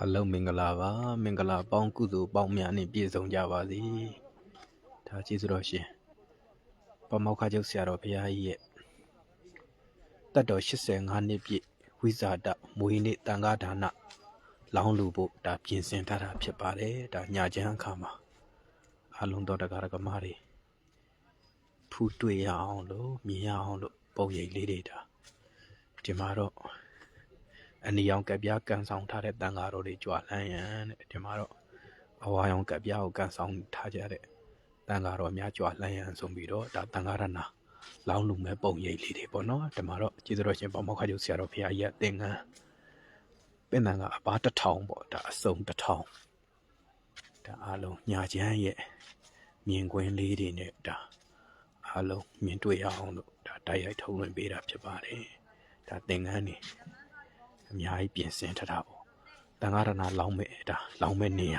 အလုံးမင်္ဂလာပါမင်္ဂလာပေါင်းကုသိုလ်ပေါင်းများနဲ့ပြည့်စုံကြပါစေဒါကျေးဇူးတော်ရှင်ပမောက္ခကျုပ်ဆရာတော်ဘုရားကြီးရဲ့တတ်တော်85နှစ်ပြည့်ဝိဇာတမွေးနေ့တန်ခါဒါနလောင်းလူဖို့ဒါပြင်ဆင်ထားတာဖြစ်ပါတယ်ဒါညာချမ်းအခါမှာအလုံးတော်တရားကမာတွေဖူးတွေ့ရအောင်လို့မြင်ရအောင်လို့ပုံရိပ်လေးတွေဒါဒီမှာတော့ အနီရောင်ကပ်ပြားကန်ဆောင်ထားတဲ့တန်ဃာတော်တွေကြွလန်းရန်တဲ့ဒီမှာတော့အဝါရောင်ကပ်ပြားကိုကန်ဆောင်ထားကြတဲ့တန်ဃာတော်များကြွလန်းရန်ဆိုပြီးတော့ဒါတန်ဃာရဏလောင်းလူမဲ့ပုံရိပ်လေးတွေပေါ့နော်ဒီမှာတော့ကျေးဇူးတော်ရှင်ပေါမောက္ခကျုပ်ဆရာတော်ဘုရားကြီးကသင်္ကန်းပင်တန်ကအပားတစ်ထောင်ပေါ့ဒါအစုံတစ်ထောင်ဒါအားလုံးညာချမ်းရဲ့မြင်ကွင်းလေးတွေနဲ့ဒါအားလုံးမြင်တွေ့ရအောင်လို့ဒါတိုက်ရိုက်ထုတ်လွှင့်ပေးတာဖြစ်ပါတယ်ဒါသင်္ကန်းနေ အများကြီးပြင်ဆင်ထားတာပေါ့တန်ဃာရဏလောင်းမဲ့ဒါလောင်းမဲ့နေရ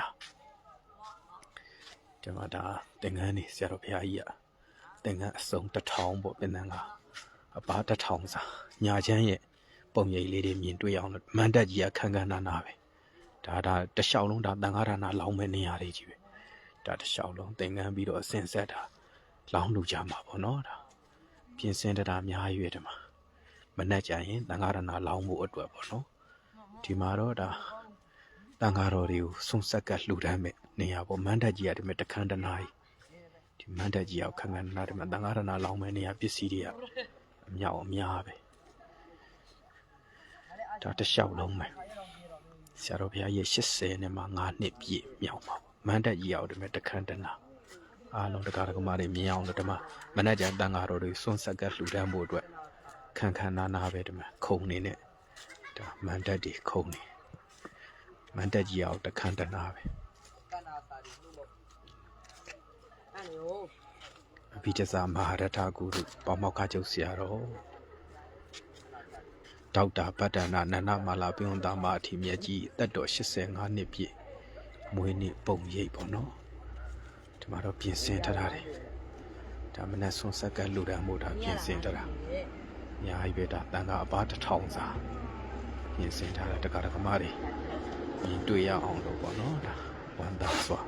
ဒီမှာဒါသင်္ကန်းနေဆရာတော်ဘုရားကြီးကသင်္ကန်းအစုံတစ်ထောင်ပေါ့ပြင်သင်္ကအပားတစ်ထောင်စာညာချမ်းရဲ့ပုံရိပ်လေးတွေမြင်တွေ့အောင်လို့မန္တက်ကြီးကခန်းခန်းနာနာပဲဒါဒါတလျှောက်လုံးဒါတန်ဃာရဏလောင်းမဲ့နေရတွေကြီးပဲဒါတလျှောက်လုံးသင်္ကန်းပြီးတော့အစင်ဆက်တာလောင်းလူကြမှာပေါ့နော်ဒါပြင်ဆင်ထားတာအများကြီးပဲဒီမှာ မနဲ့ကြရင်တန်ဃာရဏလောင်းဖို့အတွက်ပေါ့နော်ဒီမှာတော့ဒါတန်ဃာတော်တွေကိုစုံဆက်ကလှူဒန်းမဲ့နေရာပေါ့မန္တကြီးရတယ်မဲ့တခန်းတနားကြီးဒီမန္တကြီးရောက်ခန်းခန်းနားတယ်မှာတန်ဃာရဏလောင်းမဲ့နေရာပစ္စည်းတွေကအမြောက်အများပဲဒါတစ်လျှောက်လုံးပဲဆရာတော်ဘုရားရဲ့80နဲ့မှ9နှစ်ပြည့်မြောက်ပါမန္တကြီးရောက်တယ်မဲ့တခန်းတနားအားလုံးတရားဓမ္မတွေမြင်အောင်လို့ဒီမှာမနဲ့ကြတန်ဃာတော်တွေစွန့်ဆက်ကလှူဒန်းဖို့အတွက် ခန်းခန်းနာနာပဲဒီမှာခုံနေနဲ့ဒါမန်တက်တွေခုံနေမန်တက်ကြီးအောင်တခန်းတနာပဲအဘိဓဇာမဟာရထဂုရုပေါမောက္ခကျုပ်ဆရာတော်ဒေါက်တာဗတ္တနာနန္ဒမာလာပြုံးသားမအထီမြတ်ကြီးအသက်တော်85နှစ်ပြည့်မွေးနေ့ပုံရိပ်ပေါ့နော်ဒီမှာတော့ပြင်ဆင်ထားတာတယ်ဒါမနဲ့ဆွန်ဆက်ကလူတန်းမို့ဒါပြင်ဆင်ထားတာအ များကြီးပဲဒါတန်ခါအပားတစ်ထောင်စာပြင်ဆင်ထားတဲ့တက္ကရာကမတွေမြင်တွေ့ရအောင်လို့ပေါ့နော်ဒါဝန်တာစွာ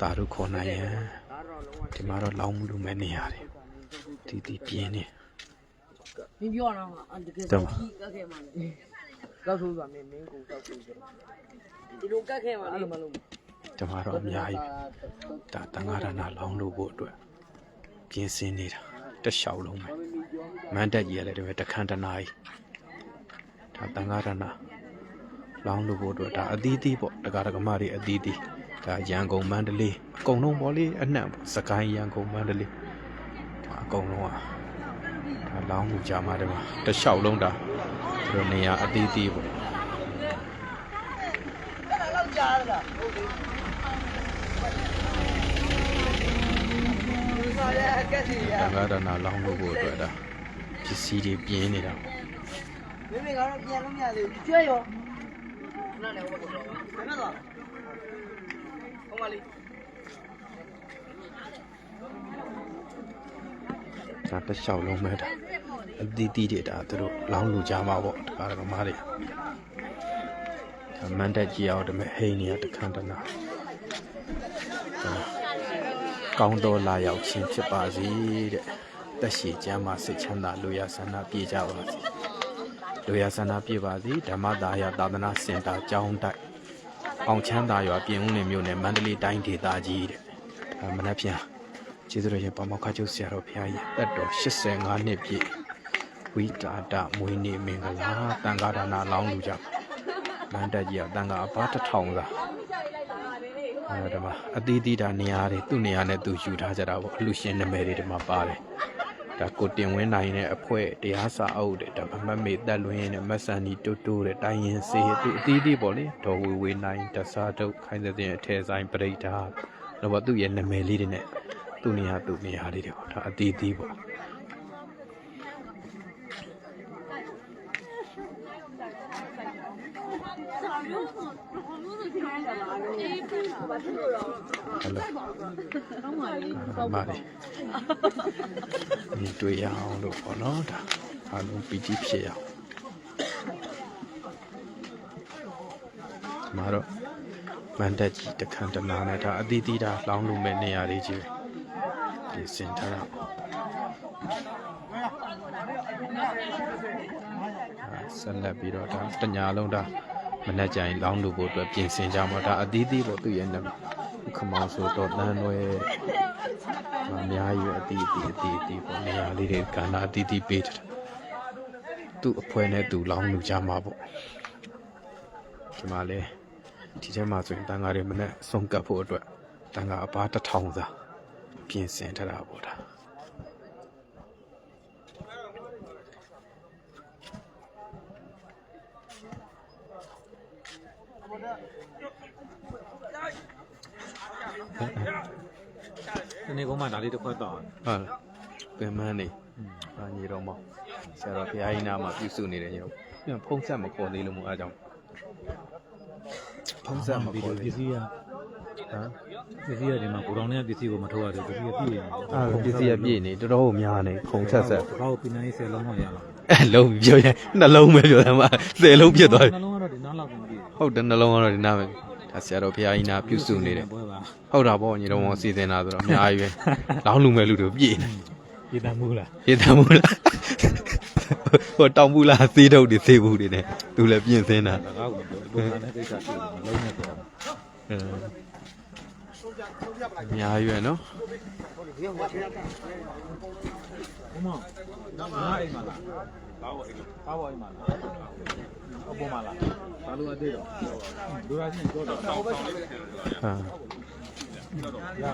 တာရုခေါ်နိုင်ရန်ဒီမှာတော့လောင်းမှုလူမဲ့နေရတယ်တီတီပြင်းနေမင်းပြောရအောင်အတကယ်တော့ကြီးကတ်ခဲ့မှလည်းကောက်ဆိုးဆိုတာမင်းမင်းကိုကောက်ဆိုးတယ်ဒီလိုကတ်ခဲ့မှအဲ့လေလိုမလုပ်ဒီမှာတော့အများကြီးပဲဒါတန်ခါရဏလောင်းလို့ဖို့အတွက်ပြင်ဆင်နေတာ တစ်လျှောက်လုံးပဲမန်တက်ကြီးရတယ်ဒီမဲ့တခန်းတနာကြီးဒါတန်ခါရဏလောင်းလို့ဖို့အတွက်ဒါအသီးသီးပေါ့တက္ကရာကမတွေအသီးသီးဒါရန်ကုန်မန္တလေးအကုန်လုံးပေါ့လေအနှံ့ပေါ့စကိုင်းရန်ကုန်မန္တလေးဒါအကုန်လုံးอ่ะဒါလောင်းမှုကြမှာတယ်မှာတစ်လျှောက်လုံးဒါဒီလိုနေရာအသီးသီးပေါ့လောက်ကြားရတာဟုတ်ကဲ့က တ်စီရတန်ခါရဏလောင်းလို့ဖို့အတွက်ဒါပစ္စည်းတွေပြင်းနေတာမင်းမကတော့ပြန်လို့မရသေးဘူးကျွဲရောနားလည်းဟုတ်ပါတော့ဘယ်မှာသွားဟောမလေးဒါတစ်လျှောက်လုံးပဲဒါအသီးသီးတွေဒါသူတို့လောင်းလူကြမှာပေါ့တက္ကရာကမတွေဒါမန်တက်ကြီးအောင်ဒါမဲ့ဟိန်းနေရတခန်းတနာဒါ ကောင်းတော်လာရောက်ခြင်းဖြစ်ပါစေတဲ့တက်ရှိကျမ်းမှာစိတ်ချမ်းသာလူရဆန္ဒပြေကြပါစေလူရဆန္ဒပြေပါစေဓမ္မတာယသာသနာစင်တာကျောင်းတိုက်အောင်ချမ်းသာရွာပြင်ဦးနယ်မြို့နယ်မန္တလေးတိုင်းဒေသကြီးတဲ့ဒါမနက်ဖြန်ကျေးဇူးတော်ရှင်ပမောက္ခကျုပ်ဆရာတော်ဘုရားရဲ့တက်တော်85နှစ်ပြည့်ဝိတာဒမွေးနေ့မင်္ဂလာတန်ခါဒါနာလောင်းလူကြမန္တကြီးကတန်ခါအပါတစ်ထောင်သာအဲ ဒီမှာအသီးသီးဒါနေရာတွေသူ့နေရာနဲ့သူယူထားကြတာပေါ့အလူရှင်နာမည်တွေဒီမှာပါတယ်ဒါကိုတင်ဝင်းနိုင်တဲ့အဖွဲတရားစာအုပ်တဲ့ဒါမမမေတက်လွင်းတဲ့မဆန်ဒီတူတူတဲ့တိုင်းရင်စေသူအသီးသီးပေါ့လေဒေါ်ဝေဝေနိုင်တဆာတုတ်ခိုင်းတဲ့အထဲဆိုင်ပရိဒါတော့ဘာသူ့ရဲ့နာမည်လေးတွေနဲ့သူ့နေရာသူ့နေရာလေးတွေပေါ့ဒါအသေးသေးပေါ့ ဟယ်လိုမာရီဒီတွေ့ရအောင်လို့ပေါ့နော်ဒါအားလုံးပီတိဖြစ်ရအောင်ဒီမှာတော့မန်တက်ကြီးတခန့်တနာနဲ့ဒါအသီးသီးဒါလောင်းလူမဲ့နေရာလေးကြီးပဲပြင်ဆင်ထားတာဒါဆက်လက်ပြီးတော့ဒါတညာလုံးဒါ မနေ့ကျရင်လောင်းလူဖို့အတွက်ပြင်ဆင်ကြမှာဒါအသီးသီးပေါ့သူ့ရဲ့နာမည်ခမောင်ဆိုတော့တန်းလွဲအများကြီးပဲအသီးအသီးအသီးအသီးပေါ့နေရာလေးတွေကဏ္ဍအသီးသီးပေးထားတာသူ့အဖွဲနဲ့သူလောင်းလူကြမှာပေါ့ဒီမှာလဲဒီထဲမှာဆိုရင်တန်ဃာတွေမနဲ့ဆုံးကပ်ဖို့အတွက်တန်ဃာအပါတစ်ထောင်စာပြင်ဆင်ထားတာပေါ့ဒါ ဒီနေ့ကမှဒါလေးတစ်ခွက်တော့ဟုတ်လားပင်မန်းနေအာညီတော်မောင်ဆရာတော်ဘုရားကြီးနာမှာပြုစုနေတယ်ညီတော်ပြန်ဖုံးဆက်မခေါ်သေးလို့မို့အားကြောင့်ဖုံးဆက်မပြီးခေါ်တော့ပသေးစ္စည်းကဟမ်ပစ္စည်းကဒီမှာကိုတော်နဲ့ပစ္စည်းကိုမထုတ်ရတယ်ပစ္စည်းကပြည့်နေတယ်အာပစ္စည်းရပြည့်နေတော်တော်များနေဖုံးဆက်ဆက်ဘာလို့ပြင်းနေဆယ်လုံးတော့ရလားအဲလုံးပြောရင်နှလုံးပဲပြောတယ်မှာဆယ်လုံးပြစ်သွားပြီနှလုံးကတော့ဒီနားလောက်ပြည့် ဟုတ်တယ်နှလုံးကတော့ဒီနားပဲဒါဆရာတော်ဘုရားကြီးနာပြုစုနေတယ်ပွဲပါဟုတ်တာပေါ့ညီတော်မောင်စီစဉ်တာဆိုတော့အများကြီးပဲလောင်းလူမဲ့လူတို့ပြည့်နေရည်တမ်းမှုလားရေတမှုလားဟိုတောင်ဘူးလားသေးတုပ်တွေသေးဘူးတွေနဲ့သူလည်းပြင်ဆင်းတာဒါကောက်တော့ဘုရားနဲ့ကိစ္စပြည့်မလုံးနဲ့တော့အင်းအများကြီးပဲနော်ဘုမငါအိမ်မှာလားဘာဝအိမ်ဘာဝအိမ်မှာလား အပေါ်မှာလားဘာလို့အသေးတော့ဒူရာချင်းတော့တော့ဟာရ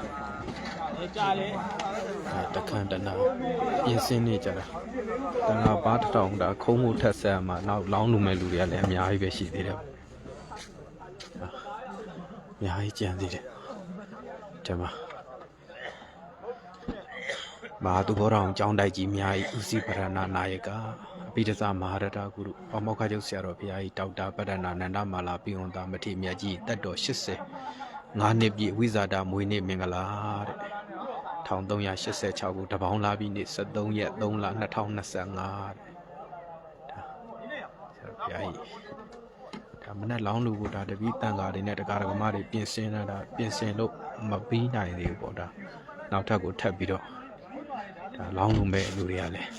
တယ်ကြားလေဒါတခန့်တနာပြင်ဆင်းနေကြတာတန်ခါဘာတစ်တောင်ဒါခုံးမှုထက်ဆက်မှာနောက်လောင်းလူမဲ့လူတွေကလည်းအများကြီးပဲရှိသေးတယ်ဟာအများကြီးကြံသေးတယ်ဒီမှာ မဟာသူဘောတော်ကျောင်းတိုက်ကြီးအများကြီးဦးစီးပရဏနာယကအပိဓဇမဟာရတဂုရုအမောက္ခကျုပ်ဆရာတော်ဘုရားကြီးဒေါက်တာပဒနာနန္ဒမာလာပိယွန်သားမထေရမြတ်ကြီးတက်တော်80 9နှစ်ပြည့်ဝိဇာတာမွေးနေ့မင်္ဂလာတဲ့1386ခုတပေါင်းလာပြီးနေ့73ရက်3လ2025တဲ့ဒါဆရာဘုရားကြီးဒါမနဲ့လောင်းလူကိုဒါတပီးတန်ဃာတွေနဲ့တရားဓမ္မတွေပြင်ဆင်လာတာပြင်ဆင်လို့မပြီးနိုင်သေးဘူးပေါ့ဒါနောက်ထပ်ကိုထပ်ပြီးတော့ ဒါလောင်းလူမဲ့လူတွေကလည်း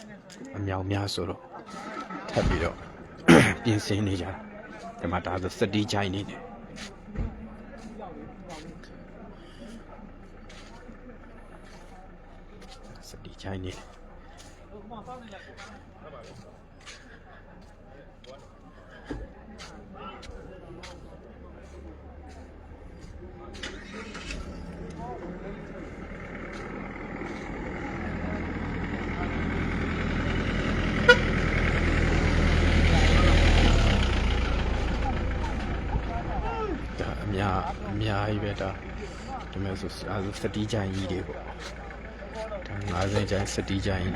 အမြောင်များဆိုတော့ထပ်ပြီးတော့ပြင်ဆင်နေကြတာဒီမှာဒါဆိုစတီးချိုင်းနေတယ်စတီချိုင်းနေတယ်ဒါ အများအများကြီးပဲဒါဒီမဲ့ဆိုအဲဆိုစတီချိုင်းကြီးတွေပေါ့ဒါ90ကျိုင်းစတီကျိုင်း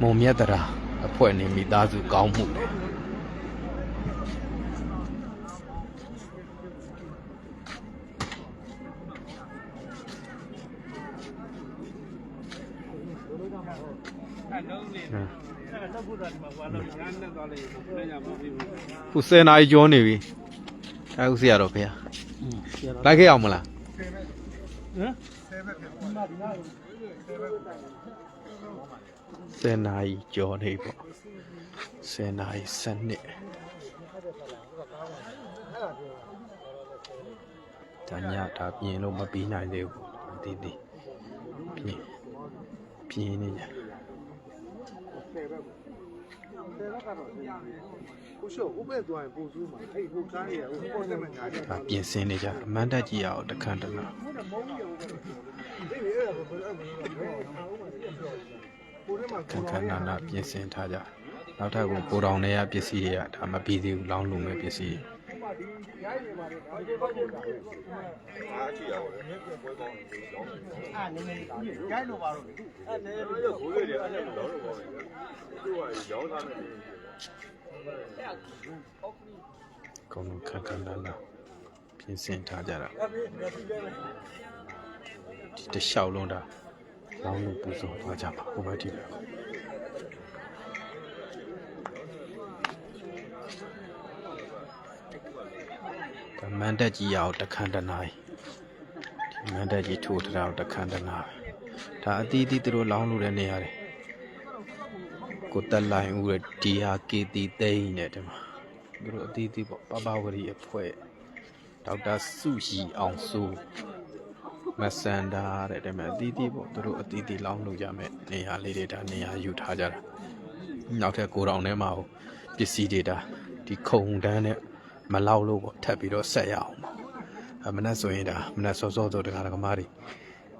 မုံမြတ်တရာအဖွဲ့နေမိသားစုကောင်းမှုလေ ခုစနေနိုင်ကျော်နေပြီအဲဥစီရတော့ဖေလိုက်ခဲ့အောင်မလားဆယ်နာရီကျော်နေပေါ့ဆယ်နာရီစနစ်ဒါညဒါပြင်လို့မပြီးနိုင်သေးဘူးမသိသေးပြင်ပြင်နေကြ ကိုရှောဥပ္ပေသွားရင်ပို့စုမှာအဲ့ဟိုကားတွေကဟိုပေါ်နေမှာညာတယ်ဒါပြင်ဆင်နေကြအမန်တက်ကြီးရအောင်တခန့်တနာဒီအဲ့ဒါဘယ်လိုလဲကိုထဲမှာခန့်ခန့်နာနာပြင်ဆင်ထားကြနောက်ထပ်ကိုကိုတော်နေရပစ္စည်းတွေကဒါမပြီးသေးဘူးလောင်းလုံမဲ့ပစ္စည်းတွေ ဂိုင်းလိုပါတော့အဲ့နည်းနည်းကိုရွေးတယ်အဲ့လိုတော့တော့သူကရောင်းသားနေတယ်အကုန်လုံးခက်ခက်လာလာပြင်ဆင်ထားကြတာဒီတစ်လျှောက်လုံးဒါလောင်းလို့ပူဇော်သွားကြပါဟိုဘက်ဒီဘက် မန်တက်ကြီးရအောင်တခန့်တနာရီဒီမန်တက်ကြီးထိုးထားတာကိုတခန့်တနာဒါအသီးသီးသူတို့လောင်းလို့တဲ့နေရာတွေကိုတက်လိုင်းဦးရဲ့ဒီဟာကေတီသိန်းနဲ့ဒီမှာသူတို့အသီးသီးပေါ့ပပဝရီအဖွဲ့ဒေါက်တာစုရီအောင်စိုးမဆန်ဒါတဲ့ဒီမှာအသီးသီးပေါ့သူတို့အသီးသီးလောင်းလို့ကြမယ်နေရာလေးတွေဒါနေရာယူထားကြတာနောက်ထပ်ကိုတောင်ထဲမှာပစ္စည်းတွေဒါဒီခုံတန်းနဲ့ မလောက်လို့ပေါ့ထပ်ပြီးတော့ဆက်ရအောင်ပါအမနက်ဆိုရင်ဒါမနက်စောစောဆိုတက္ကရာကမာတွေ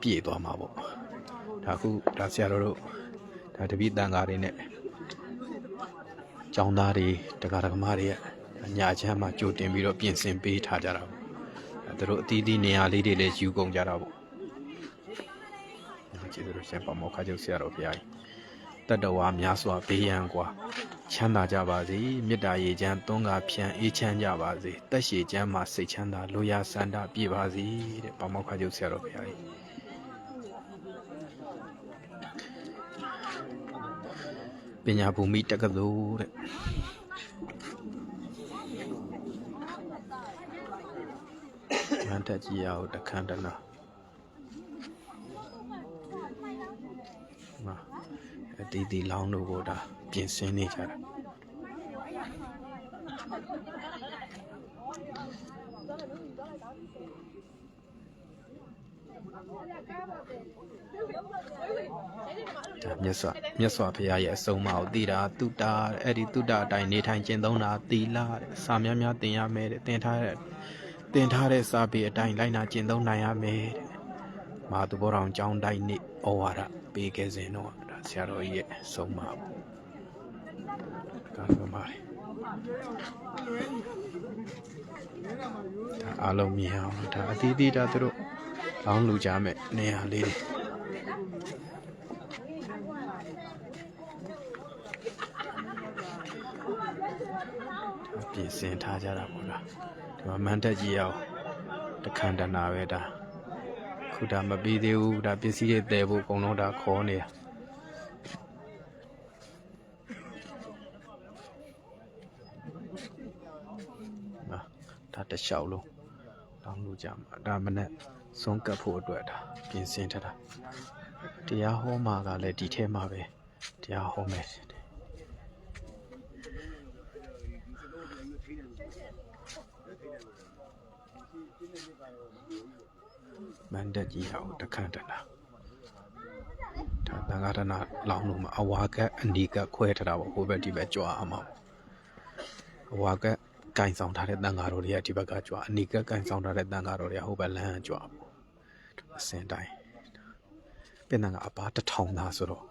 ပြည့်သွားမှာပေါ့ဒါခုဒါဆရာတော်တို့ဒါတပိတန်ဃာတွေနဲ့ကျောင်းသားတွေတက္ကရာကမာတွေရဲ့ညချမ်းမှာကြိုတင်ပြီးတော့ပြင်ဆင်ပေးထားကြတာပေါ့သူတို့အသီးသီးနေရာလေးတွေလည်းယူကုန်ကြတာပေါ့ကျေးဇူးတော်ရှင်ပါမောခကျုပ်ဆရာတော်ဘုရားကြီးတတ္တဝါများစွာဘေးရန်ကွာ ချမ်းသာကြပါစေမေတ္တာရေချမ်းသွန်းကားဖြန့်အေးချမ်းကြပါစေတက်ရှိချမ်းမှာစိတ်ချမ်းသာလိုရာဆန္ဒပြည့်ပါစေတဲ့ပေါမောက်ခကျုပ်ဆရာတော်ဘုရားကြီးပညာဘူမိတက္ကသိုလ်တဲ့မန္တကြီးရအောင်တခန္ဓနာမှာအတီးတီလောင်းတို့ကိုဒါ ပြင်ဆင်နေကြတာဒါမြတ်စွာမြတ်စွာဘုရားရဲ့အဆုံးအမကိုသိတာတုတ္တာအဲ့ဒီတုတ္တာအတိုင်းနေထိုင်ကျင့်သုံးတာသီလတဲ့စာများများသင်ရမယ်တဲ့သင်ထားတဲ့သင်ထားတဲ့စာပေအတိုင်းလိုက်နာကျင့်သုံးနိုင်ရမယ်တဲ့မဟာသူဘောတော်ကျောင်းတိုင်းနေ့ဩဝါဒပေးခဲ့စဉ်တော့ဒါဆရာတော်ကြီးရဲ့အဆုံးအမပေါ့ ကာကမာရီဒါအားလုံးမြင်အောင်ဒါအသီးသီးဒါသူတို့လောင်းလူကြမဲ့နေရာလေးတွေပြင်ဆင်ထားကြတာပေါ့လားဒီမှာမန်တက်ကြီးရောက်တခန္ဓနာပဲဒါခုဒါမပြီးသေးဘူးဒါပစ္စည်းတွေတည်ဖို့အကုန်လုံးဒါခေါ်နေတာဟာဒါ တစ်လျှောက်လုံးတောင်းလို့ကြမှာဒါမနဲ့စွန့်ကပ်ဖို့အတွက်ဒါပြင်ဆင်ထားတာတရားဟောမှာကလည်းဒီထဲမှာပဲတရားဟောမယ်မန္တကြီးဟောတခန့်တနာဒါသံဃာတနာလောင်းလို့မှာအဝါကအနီကခွဲထားတာပေါ့ဟိုဘက်ဒီဘက်ကြွားအောင်ပေါ့အဝါက ကင်ဆောင်ထားတဲ့တန်ဃာတော်တွေကဒီဘက်ကကြွားအနီကကင်ဆောင်ထားတဲ့တန်ဃာတော်တွေကဟိုဘက်လမ်းကြွားပေါ့အစင်တိုင်းပြင်တန်ကအပါတစ်ထောင်သားဆိုတော့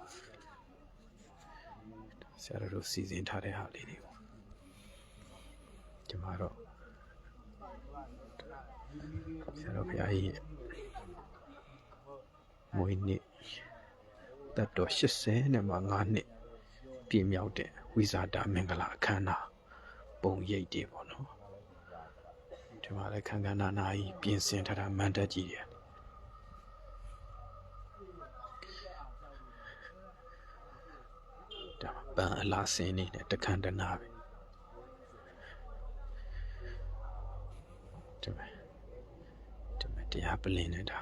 ဆရာတော်တို့စီစဉ်ထားတဲ့ဟာလေးတွေပေါ့ဒီမှာတော့ဆရာတော်ဘုရားကြီးရဲ့မွေးနေ့တက်တော်80နဲ့မှ9နှစ်ပြည့်မြောက်တဲ့ဝိဇာတာမင်္ဂလာအခမ်းအနား ပုံရိပ်တွေပေါ့နော်ဒီမှာလည်းခန်းခန်းနာနာကြီးပြင်ဆင်ထားတာမန်တက်ကြီးတယ်ဒါပန်းအလားစင်းနေနဲ့တခန့်တနာပဲဒီမဲ့ဒီမဲ့တရားပလင်နေတာ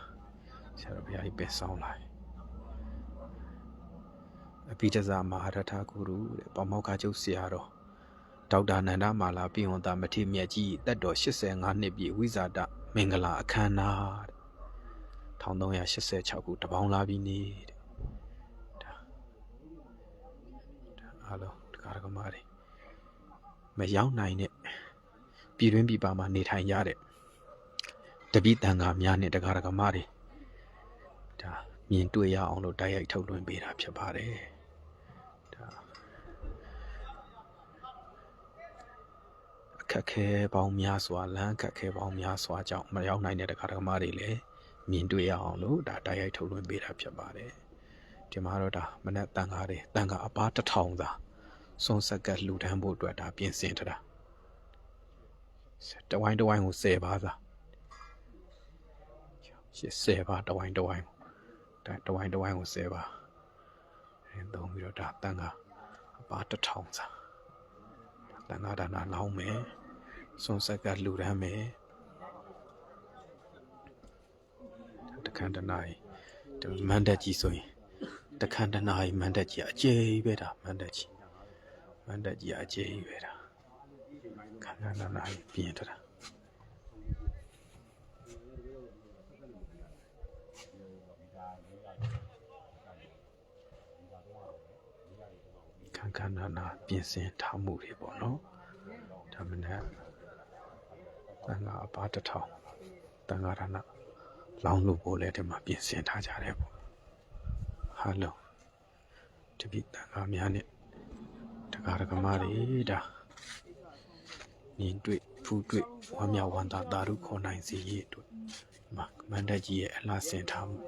ဆရာတော်ဘုရားကြီးပဲဆောင်းလာတယ်အပိဋကဇာမဟာရထဂုရုတဲ့ပေါမောက္ခကျုပ်ဆရာတော် ဒေါက်တာနန္ဒမာလာပြည်ဝန်သားမထေမြတ်ကြီးတက်တော်85နှစ်ပြည့်ဝိဇာတမင်္ဂလာအခမ်းအနားတဲ့1386ခုတပေါင်းလာပြီနေတဲ့ဒါဒါအားလုံးတကားကမာတွေမရောက်နိုင်တဲ့ပြည်တွင်းပြည်ပမှာနေထိုင်ရတဲ့တပိတန်ဃာများနဲ့တကားကမာတွေဒါမြင်တွေ့ရအောင်လို့တိုက်ရိုက်ထုတ်လွှင့်ပေးတာဖြစ်ပါတယ်ဒါအ ခက်ခဲပေါင်းများစွာလမ်းအခက်ခဲပေါင်းများစွာကြောင့်မရောက်နိုင်တဲ့တကားကမာတွေလည်းမြင်တွေ့ရအောင်လို့ဒါတိုက်ရိုက်ထုတ်လွှင့်ပေးတာဖြစ်ပါတယ်ဒီမှာတော့ဒါမနဲ့တန်ကားတွေတန်ကားအပားတစ်ထောင်သာစွန်ဆက်ကလှူဒန်းဖို့အတွက်ဒါပြင်ဆင်ထားတာတဝိုင်းတဝိုင်းကို10ပါးသာ10ပါးတဝိုင်းတဝိုင်းဒါတဝိုင်းတဝိုင်းကို10ပါအဲသုံးပြီးတော့ဒါတန်ကအပားတစ်ထောင်သာတန်ကားဒါနာလောင်းမယ် စွန်ဆက်ကလှူဒန်းမယ်တခန်းတနားမန်တက်ကြီးဆိုရင်တခန်းတနားမန်တက်ကြီးအကျယ်ကြီးပဲဒါမန်တက်ကြီးမန်တက်ကြီးအကျယ်ကြီးပဲဒါခန္ဓာနာနာပြင်းထတာခန္ဓာနာနာပြင်ဆင်ထားမှုတွေပေါ့နော်ဒါမနဲ့ တန်ခါအပါတစ်ထောင်တန်ခါရဏလောင်းလို့ပို့လဲဒီမှာပြင်ဆင်ထားကြတယ်ပေါ့ဟာလုံးတပိတန်ခါများနဲ့တကားရကမာတွေဒါနင်းတွေ့ဖူးတွေ့ဝမ်းမြောက်ဝမ်းသာတာရုခေါ်နိုင်စေရေးအတွက်ဒီမှာမန္တကြီးရဲ့အလားဆင်ထားမှု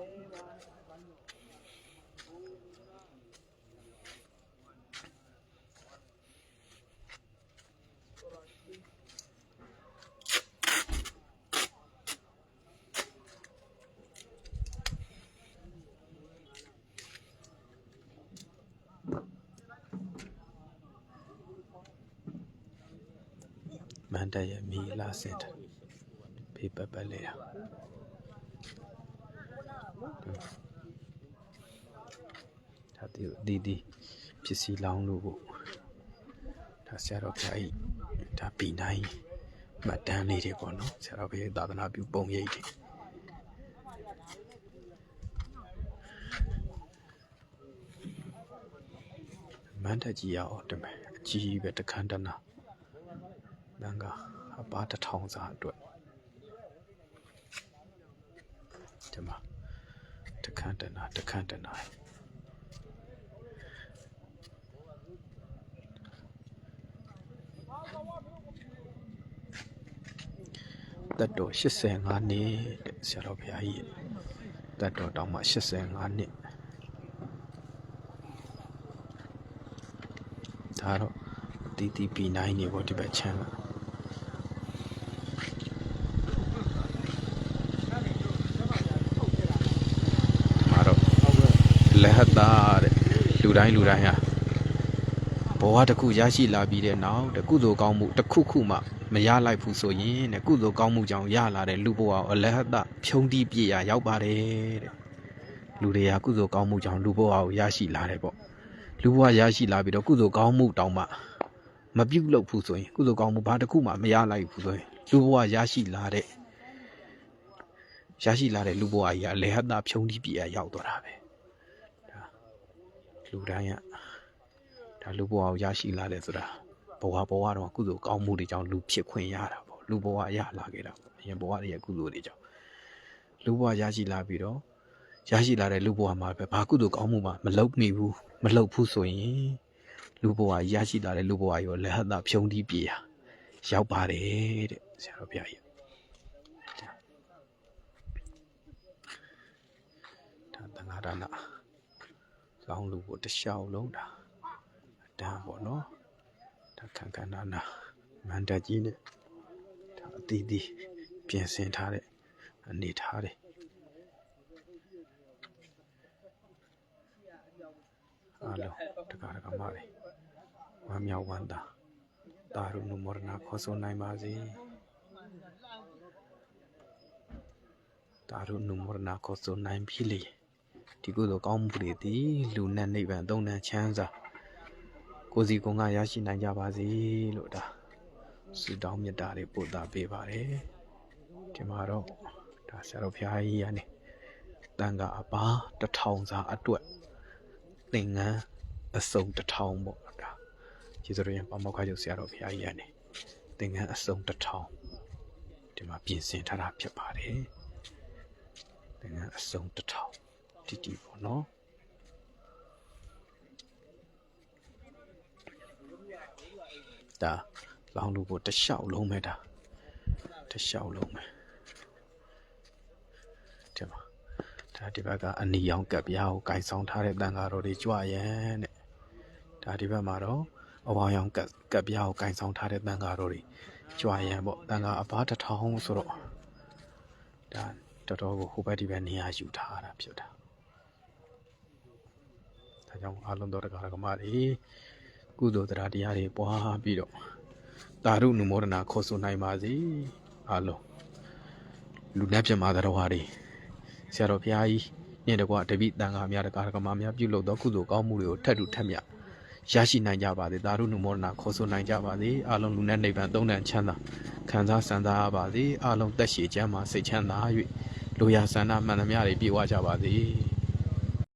န်တက်ရဲ့မီလာစင်တာဖေးပတ်ပတ်လေးတာဒါဒီဒီဒီပစ္စည်းလောင်းလို့ကိုဒါဆရာတော်ဖျားကြီးဒါပီနိုင်မတ်တန်းလေးတွေပေါ့နော်ဆရာတော်ဖျားကြီးသာသနာပြုပုံရိပ်တွေမန်တက်ကြီးရအောင်တမယ်အကြီးပဲတခန်းတနာ နန်းကအပါတစ်ထောင်စာအတွက်ဒီမှာတခန့်တနာတခန့်တနာတက်တော်85နှစ်တဲ့ဆရာတော်ဘုရားကြီးတက်တော်တောင်မှ85နှစ်ဒါတော့ TTP9 နေပေါ့ဒီဘက်ချမ်းက မှာတော့ လက်ဟတ်တာတဲ့လူတိုင်းလူတိုင်းဟာဘဝတစ်ခုရရှိလာပြီးတဲ့နောက်တဲ့ကုသိုလ်ကောင်းမှုတစ်ခုခုမှမရလိုက်ဘူးဆိုရင်တဲ့ကုသိုလ်ကောင်းမှုကြောင့်ရလာတဲ့လူဘဝကိုအလက်ဟတ်တာဖြုံးတီးပြည့်ရရောက်ပါတယ်တဲ့လူတွေကကုသိုလ်ကောင်းမှုကြောင့်လူဘဝကိုရရှိလာတယ်ပေါ့လူဘဝရရှိလာပြီးတော့ကုသိုလ်ကောင်းမှုတောင်မှမပြုတ်လို့ဘူးဆိုရင်ကုသိုလ်ကောင်းမှုဘာတစ်ခုမှမရလိုက်ဘူးဆိုရင်လူဘဝရရှိလာတဲ့ရရှိလာတဲ့လူဘဝကြီးကအလေဟတ်တာဖြုံးတီးပြည့်ရရောက်သွားတာပဲဒါ လူတိုင်းကဒါလူဘဝကိုရရှိလာတယ်ဆိုတာဘဝဘဝတော့ကုသိုလ်ကောင်းမှုတွေကြောင့်လူဖြစ်ခွင့်ရတာပေါ့လူဘဝရလာခဲ့တာပေါ့အရင်ဘဝတွေရဲ့ကုသိုလ်တွေကြောင့်လူဘဝရရှိလာပြီးတော့ရရှိလာတဲ့လူဘဝမှာပဲဘာကုသိုလ်ကောင်းမှုမှမလုပ်မိဘူးမလုပ်ဘူးဆိုရင်လူဘဝရရှိလာတဲ့လူဘဝရောလေဟတ်တာဖြုံးတီးပြည့်ရရောက်ပါတယ်တဲ့ဆရာတော်ဘုရားကြီးဒါတန်ဃာဒါန လောင်းလူကိုတစ်လျှောက်လုံးဒါအတန်းပေါ့နော်ဒါခံခံနာနာမန္တကြီးနဲ့ဒါအတီးတီးပြင်ဆင်ထားတဲ့အနေထားတယ်အားလုံးတကားတကားမလေးဝမ်းမြောက်ဝမ်းသာတာရုဏမောရဏခေါ်ဆိုနိုင်ပါစေတာရုဏမောရဏခေါ်ဆိုနိုင်ပြီလေ ဒီကုသိုလ်ကောင်းမှုတွေသည်လူနဲ့နိဗ္ဗာန်သုံးတန်ချမ်းသာကိုယ်စီကိုယ်ငါရရှိနိုင်ကြပါစေလို့ဒါဆုတောင်းမေတ္တာတွေပို့သပေးပါတယ်ဒီမှာတော့ဒါဆရာတော်ဘုရားကြီးရနေတန်ခါအပါတစ်ထောင်စာအတွက်သင်္ကန်းအစုံတစ်ထောင်ပေါ့ဒါကျေးဇူးတော်ရင်ပမောက္ခချုပ်ဆရာတော်ဘုရားကြီးရနေသင်္ကန်းအစုံတစ်ထောင်ဒီမှာပြင်ဆင်ထားတာဖြစ်ပါတယ်သင်္ကန်းအစုံတစ်ထောင် တီတီပေါ့နော်ဒါလောင်းလူကိုတစ်လျှောက်လုံးပဲဒါတစ်လျှောက်လုံးပဲဒီမှာဒါဒီဘက်ကအနီရောင်ကပ်ပြားကိုကင်ဆောင်ထားတဲ့တန်ဃာတော်တွေကြွရန်တဲ့ဒါဒီဘက်မှာတော့အဝါရောင်ကပ်ကပ်ပြားကိုကင်ဆောင်ထားတဲ့တန်ဃာတော်တွေကြွရန်ပေါ့တန်ဃာအပားတစ်ထောင်ဆိုတော့ဒါတော်တော်ကိုဟိုဘက်ဒီဘက်နေရာယူထားတာဖြစ်တာ ဒါကြောင့်အားလုံးသောတရားဓမ္မတွေကုသိုလ်တရားတရားတွေပွားပြီးတော့တာရုနုမောဒနာခေါ်ဆိုနိုင်ပါစေအားလုံးလူနဲ့ပြမတော်ဟာတွေဆရာတော်ဘုရားကြီးနှင့်တကွတပိတန်ခါများတကားတကမာများပြုလုပ်သောကုသိုလ်ကောင်းမှုတွေကိုထပ်တူထပ်မြတ်ရရှိနိုင်ကြပါစေသာရုဏုမောဒနာခေါ်ဆိုနိုင်ကြပါစေအားလုံးလူနဲ့နိဗ္ဗာန်သုံးတန်ချမ်းသာခံစားစံစားရပါစေအားလုံးတက်ရှိချမ်းသာစိတ်ချမ်းသာ၍လူရဆန္ဒမှန်သမျှတွေပြည့်ဝကြပါစေ